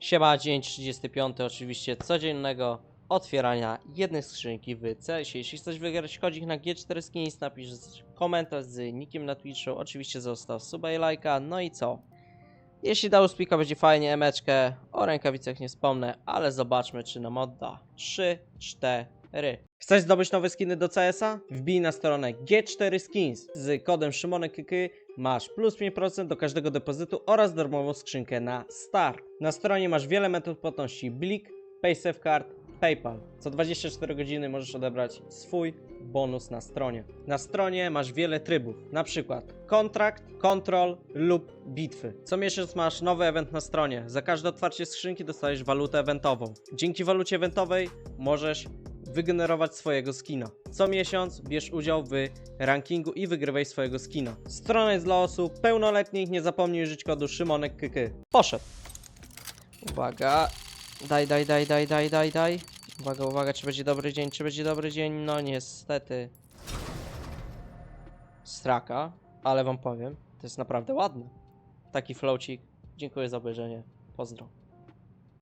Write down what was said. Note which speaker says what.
Speaker 1: Siema, dzień 35, oczywiście codziennego otwierania jednej skrzynki w CS. Jeśli chcesz wygrać kodzik na G4 Skins, napisz komentarz z nickiem na Twitchu, oczywiście zostaw suba i lajka, no i co? Jeśli dał spika będzie fajnie, emeczkę, o rękawicach nie wspomnę, ale zobaczmy czy nam odda. 3, 4. Chcesz zdobyć nowe skiny do CS-a? Wbij na stronę G4 Skins z kodem SzymonekKy masz plus 5% do każdego depozytu oraz darmową skrzynkę na start. Na stronie masz wiele metod płatności Blik, PaySafeCard, PayPal. Co 24 godziny możesz odebrać swój bonus na stronie. Na stronie masz wiele trybów, na przykład kontrakt, kontrol lub bitwy. Co miesiąc masz nowy event na stronie. Za każde otwarcie skrzynki dostajesz walutę eventową. Dzięki walucie eventowej możesz wygenerować swojego skina. Co miesiąc bierz udział w rankingu i wygrywaj swojego skina. Strona jest dla osób pełnoletnich, nie zapomnij użyć kodu Szymonek Kyky. Poszedł. Uwaga. Daj, daj, daj, daj, daj, daj, daj. Uwaga, uwaga, czy będzie dobry dzień, czy będzie dobry dzień? No niestety. Straka, ale wam powiem, to jest naprawdę ładne. Taki flowcik. Dziękuję za obejrzenie. Pozdro.